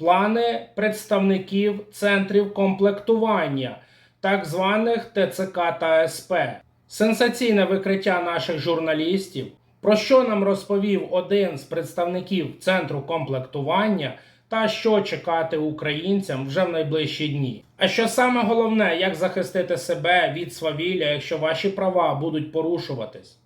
плани представників центрів комплектування, так званих ТЦК та СП. Сенсаційне викриття наших журналістів, про що нам розповів один з представників центру комплектування та що чекати українцям вже в найближчі дні. А що саме головне, як захистити себе від свавілля, якщо ваші права будуть порушуватись?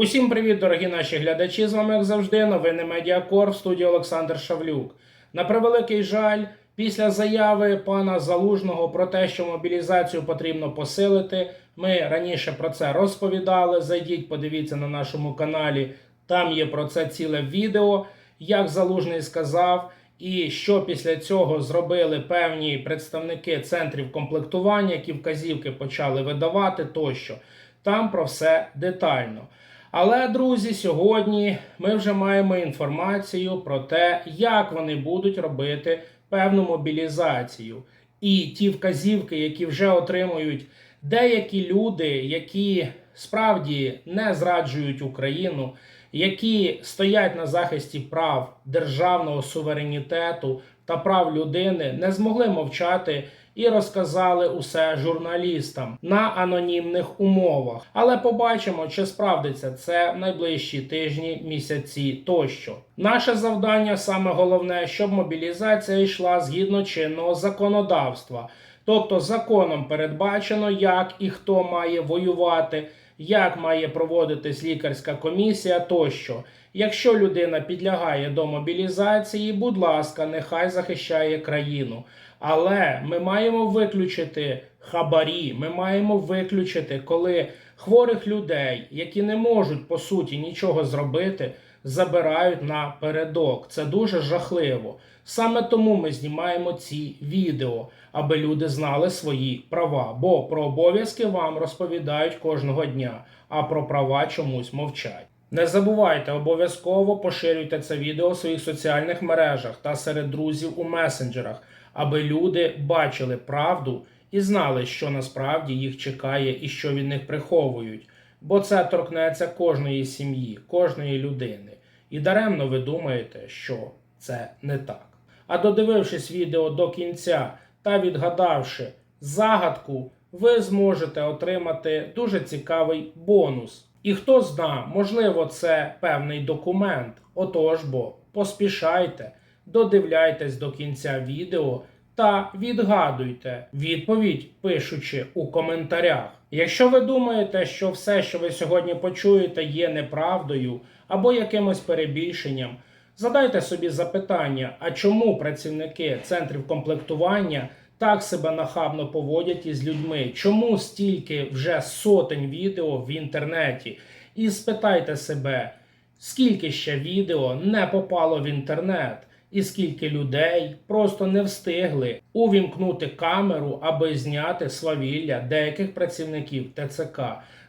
Усім привіт, дорогі наші глядачі! З вами, як завжди, новини Медіакор в студії Олександр Шавлюк. На превеликий жаль, після заяви пана Залужного про те, що мобілізацію потрібно посилити, ми раніше про це розповідали. Зайдіть, подивіться на нашому каналі. Там є про це ціле відео, як Залужний сказав, і що після цього зробили певні представники центрів комплектування, які вказівки почали видавати тощо. Там про все детально. Але, друзі, сьогодні ми вже маємо інформацію про те, як вони будуть робити певну мобілізацію. І ті вказівки, які вже отримують деякі люди, які справді не зраджують Україну, які стоять на захисті прав державного суверенітету та прав людини, не змогли мовчати і розказали усе журналістам на анонімних умовах. Але побачимо, чи справдиться це в найближчі тижні, місяці тощо. Наше завдання саме головне, щоб мобілізація йшла згідно чинного законодавства. Тобто законом передбачено, як і хто має воювати, як має проводитись лікарська комісія тощо. Якщо людина підлягає до мобілізації, будь ласка, нехай захищає країну. Але ми маємо виключити хабарі, ми маємо виключити, коли хворих людей, які не можуть по суті нічого зробити, забирають на передок. Це дуже жахливо. Саме тому ми знімаємо ці відео, аби люди знали свої права. Бо про обов'язки вам розповідають кожного дня, а про права чомусь мовчать. Не забувайте обов'язково поширюйте це відео в своїх соціальних мережах та серед друзів у месенджерах, аби люди бачили правду і знали, що насправді їх чекає і що від них приховують. Бо це торкнеться кожної сім'ї, кожної людини. І даремно ви думаєте, що це не так. А додивившись відео до кінця та відгадавши загадку, ви зможете отримати дуже цікавий бонус. І хто зна, можливо, це певний документ. Отож бо поспішайте, додивляйтесь до кінця відео та відгадуйте відповідь, пишучи у коментарях. Якщо ви думаєте, що все, що ви сьогодні почуєте, є неправдою або якимось перебільшенням, задайте собі запитання, а чому працівники центрів комплектування так себе нахабно поводять із людьми? Чому стільки вже сотень відео в інтернеті? І спитайте себе, скільки ще відео не попало в інтернет, і скільки людей просто не встигли увімкнути камеру, аби зняти свавілля деяких працівників ТЦК.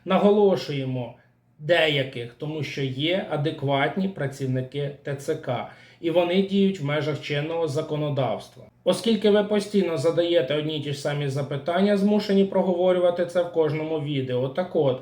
Наголошуємо деяких, тому що є адекватні працівники ТЦК, і вони діють в межах чинного законодавства. Оскільки ви постійно задаєте одні й ті ж самі запитання, змушені проговорювати це в кожному відео. Так от.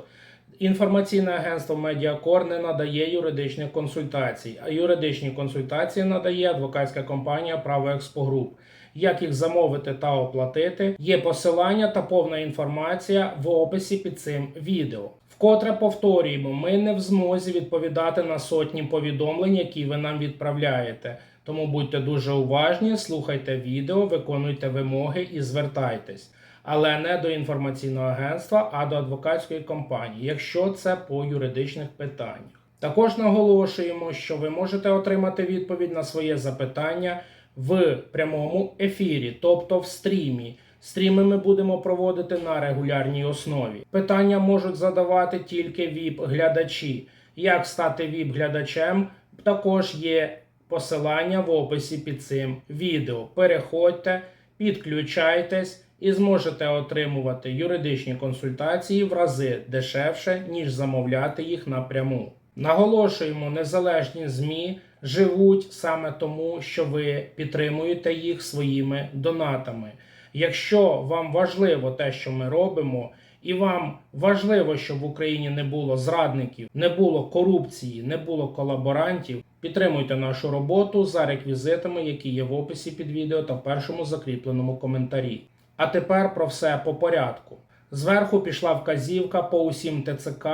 Інформаційне агентство Медіакор не надає юридичних консультацій, а юридичні консультації надає адвокатська компанія Право Експогруп. Як їх замовити та оплатити, є посилання та повна інформація в описі під цим відео. Вкотре повторюємо, ми не в змозі відповідати на сотні повідомлень, які ви нам відправляєте. Тому будьте дуже уважні, слухайте відео, виконуйте вимоги і звертайтесь але не до інформаційного агентства, а до адвокатської компанії, якщо це по юридичних питаннях. Також наголошуємо, що ви можете отримати відповідь на своє запитання в прямому ефірі, тобто в стрімі. Стріми ми будемо проводити на регулярній основі. Питання можуть задавати тільки ВІП-глядачі. Як стати ВІП-глядачем, також є посилання в описі під цим відео. Переходьте, підключайтесь і зможете отримувати юридичні консультації в рази дешевше, ніж замовляти їх напряму. Наголошуємо, незалежні ЗМІ живуть саме тому, що ви підтримуєте їх своїми донатами. Якщо вам важливо те, що ми робимо, і вам важливо, щоб в Україні не було зрадників, не було корупції, не було колаборантів, підтримуйте нашу роботу за реквізитами, які є в описі під відео та в першому закріпленому коментарі. А тепер про все по порядку. Зверху пішла вказівка по усім ТЦК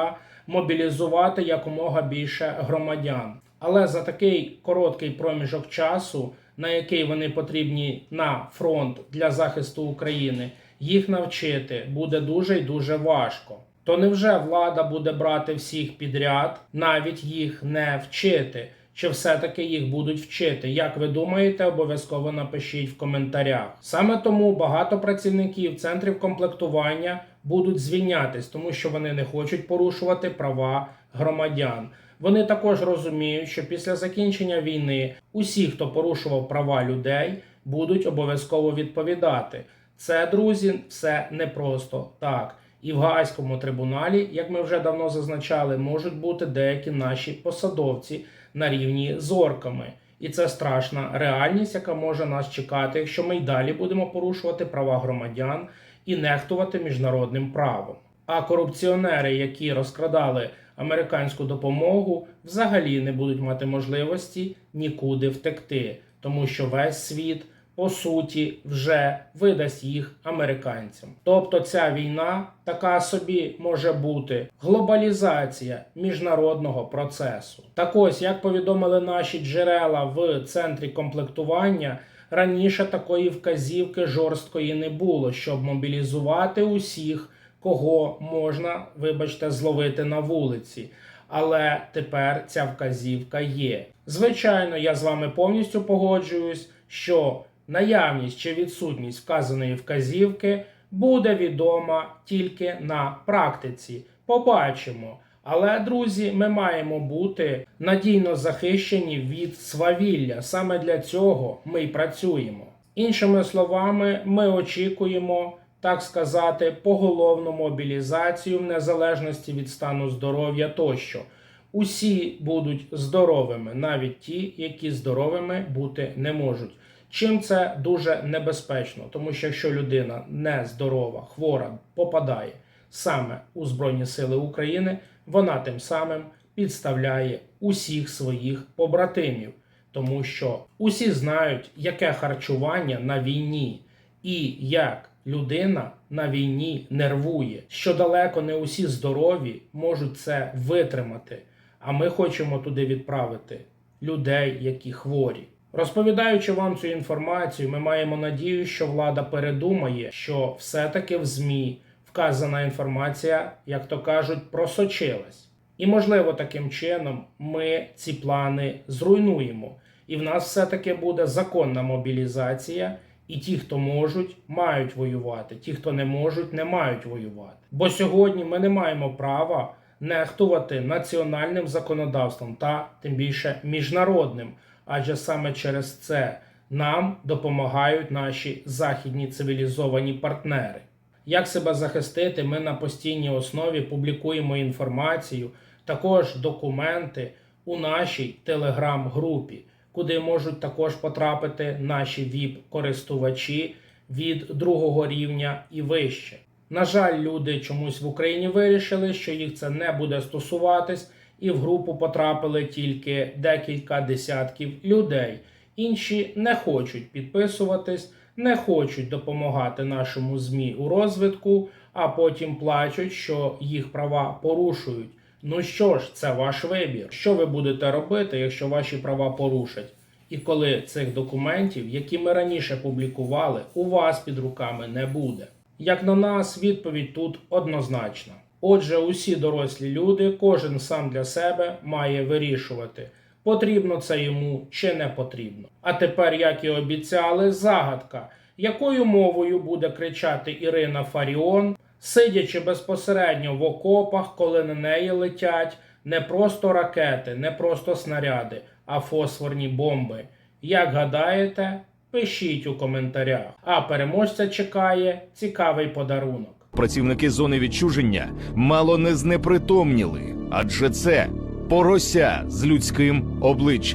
мобілізувати якомога більше громадян. Але за такий короткий проміжок часу, на який вони потрібні на фронт для захисту України, їх навчити буде дуже й дуже важко. То невже влада буде брати всіх підряд, навіть їх не вчити? Чи все-таки їх будуть вчити? Як ви думаєте, обов'язково напишіть в коментарях. Саме тому багато працівників центрів комплектування будуть звільнятись, тому що вони не хочуть порушувати права громадян. Вони також розуміють, що після закінчення війни усі, хто порушував права людей, будуть обов'язково відповідати. Це, друзі, все не просто так. І в Гаазькому трибуналі, як ми вже давно зазначали, можуть бути деякі наші посадовці на рівні з орками. І це страшна реальність, яка може нас чекати, якщо ми й далі будемо порушувати права громадян і нехтувати міжнародним правом. А корупціонери, які розкрадали американську допомогу, взагалі не будуть мати можливості нікуди втекти, тому що весь світ по суті вже видасть їх американцям. Тобто ця війна така собі може бути глобалізація міжнародного процесу. Так ось, як повідомили наші джерела в центрі комплектування. Раніше такої вказівки жорсткої не було, щоб мобілізувати усіх, кого можна, вибачте, зловити на вулиці. Але тепер ця вказівка є. Звичайно, я з вами повністю погоджуюсь, що наявність чи відсутність вказаної вказівки буде відома тільки на практиці. Побачимо. Але, друзі, ми маємо бути надійно захищені від свавілля. Саме для цього ми й працюємо. Іншими словами, ми очікуємо, так сказати, поголовну мобілізацію в незалежності від стану здоров'я тощо. Усі будуть здоровими, навіть ті, які здоровими бути не можуть. Чим це дуже небезпечно, тому що якщо людина не здорова, хвора, попадає саме у Збройні Сили України, вона тим самим підставляє усіх своїх побратимів, тому що усі знають, яке харчування на війні і як людина на війні нервує, що далеко не усі здорові можуть це витримати. А ми хочемо туди відправити людей, які хворі. Розповідаючи вам цю інформацію, ми маємо надію, що влада передумає, що все-таки в ЗМІ вказана інформація, як то кажуть, просочилась. І, можливо, таким чином ми ці плани зруйнуємо. І в нас все-таки буде законна мобілізація, і ті, хто можуть, мають воювати. Ті, хто не можуть, не мають воювати. Бо сьогодні ми не маємо права нехтувати національним законодавством та тим більше міжнародним, адже саме через це нам допомагають наші західні цивілізовані партнери. Як себе захистити, ми на постійній основі публікуємо інформацію, також документи у нашій телеграм-групі, куди можуть також потрапити наші ВІП-користувачі від другого рівня і вище. На жаль, люди чомусь в Україні вирішили, що їх це не буде стосуватись, і в групу потрапили тільки декілька десятків людей. Інші не хочуть підписуватись, не хочуть допомагати нашому ЗМІ у розвитку, а потім плачуть, що їх права порушують. Ну що ж, це ваш вибір. Що ви будете робити, якщо ваші права порушать? І коли цих документів, які ми раніше публікували, у вас під руками не буде. Як на нас, відповідь тут однозначна. Отже, усі дорослі люди, кожен сам для себе має вирішувати, потрібно це йому чи не потрібно. А тепер, як і обіцяли, загадка, якою мовою буде кричати Ірина Фаріон, сидячи безпосередньо в окопах, коли на неї летять не просто ракети, не просто снаряди, а фосфорні бомби. Як гадаєте, пишіть у коментарях. А переможця чекає цікавий подарунок. Працівники зони відчуження мало не знепритомніли, адже це порося з людським обличчям.